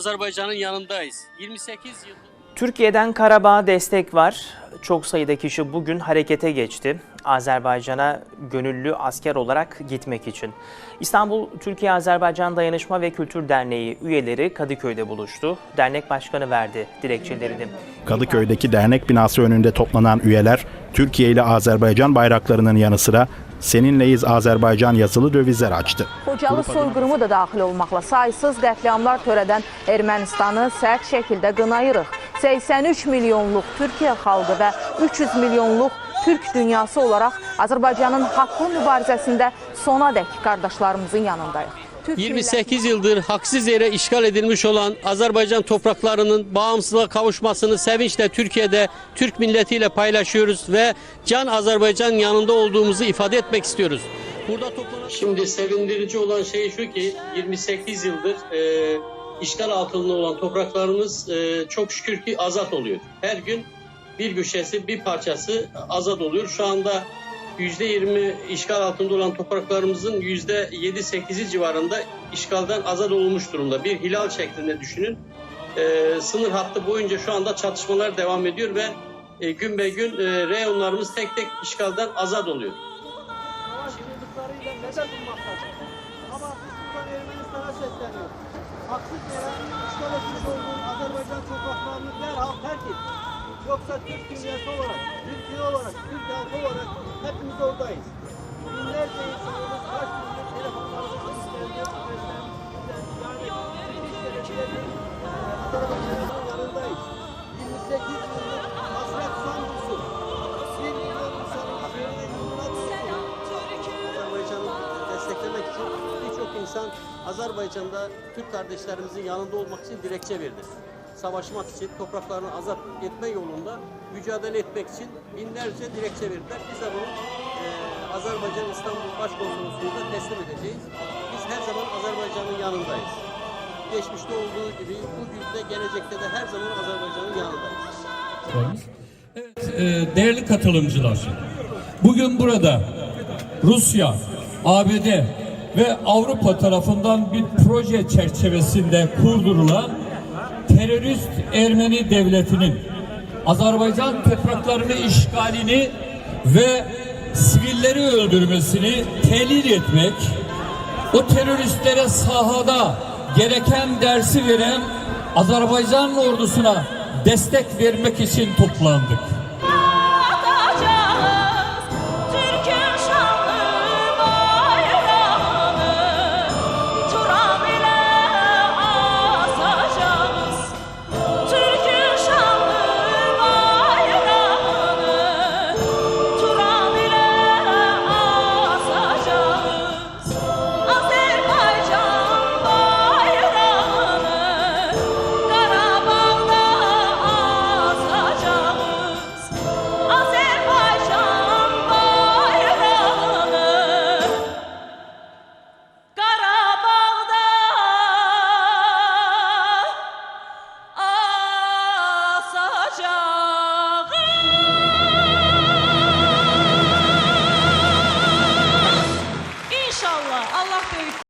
Azerbaycan'ın yanındayız. 28 yıl Türkiye'den Karabağ'a destek var. Çok sayıda kişi bugün harekete geçti. Azerbaycan'a gönüllü asker olarak gitmek için. İstanbul Türkiye-Azerbaycan Dayanışma ve Kültür Derneği üyeleri Kadıköy'de buluştu. Dernek başkanı verdi dilekçelerini. Kadıköy'deki dernek binası önünde toplanan üyeler Türkiye ile Azerbaycan bayraklarının yanı sıra Seninleyiz Azerbaycan yazılı dövizler açtı. Xocalı soyqırımı da daxil olmaqla saysız qətliamlar törədən Ermənistanı sərt şəkildə qınayırıq. 83 milyonluq Türkiyə xalqı və 300 milyonluq Türk dünyası olaraq Azərbaycanın haqqlı mübarizəsində sona dək qardaşlarımızın yanındayıq. Türk 28 yıldır haksız yere işgal edilmiş olan Azerbaycan topraklarının bağımsızlığa kavuşmasını sevinçle Türkiye'de Türk milletiyle paylaşıyoruz ve can Azerbaycan yanında olduğumuzu ifade etmek istiyoruz. Burada toplanan... Şimdi sevindirici olan şey şu ki 28 yıldır e, işgal altında olan topraklarımız e, çok şükür ki azat oluyor. Her gün bir güçesi bir parçası azat oluyor. Şu anda %20 işgal altında olan topraklarımızın %7-8'i civarında işgalden azat olmuş durumda. Bir hilal şeklinde düşünün. Ee, sınır hattı boyunca şu anda çatışmalar devam ediyor ve e, gün be gün e, reyonlarımız tek tek işgalden azat oluyor. Ama buradan Ermenistan'a sesleniyoruz. Haksız yere işgal etmiş olduğun Azerbaycan topraklarını derhal terk et. Yoksa Türk dünyası olarak, Türkiye olarak, Türk halkı olarak hepimiz oradayız. Binlerce insanımız kaç gündür telefonlarımızı adreslerimizi yani işlerinden Azerbaycan'ın yanındayız. 28 yıllık hasret bulsun. 1 milyon insanımız yerine yoluna. Azerbaycan'ı desteklemek için birçok insan Azerbaycan'da Türk kardeşlerimizin yanında olmak için dilekçe verdi. Savaşmak için, topraklarını azat etme yolunda mücadele etmek için binlerce dilekçe verdiler. Biz de bunu e, Azerbaycan İstanbul Başkonsolosluğu'nda teslim edeceğiz. Biz her zaman Azerbaycan'ın yanındayız. Geçmişte olduğu gibi bugün de gelecekte de her zaman Azerbaycan'ın yanındayız. Evet, e, değerli katılımcılar, bugün burada Rusya, ABD ve Avrupa tarafından bir proje çerçevesinde kurdurulan terörist Ermeni devletinin Azerbaycan topraklarını işgalini ve sivilleri öldürmesini telin etmek, o teröristlere sahada gereken dersi veren Azerbaycan ordusuna destek vermek için toplandık.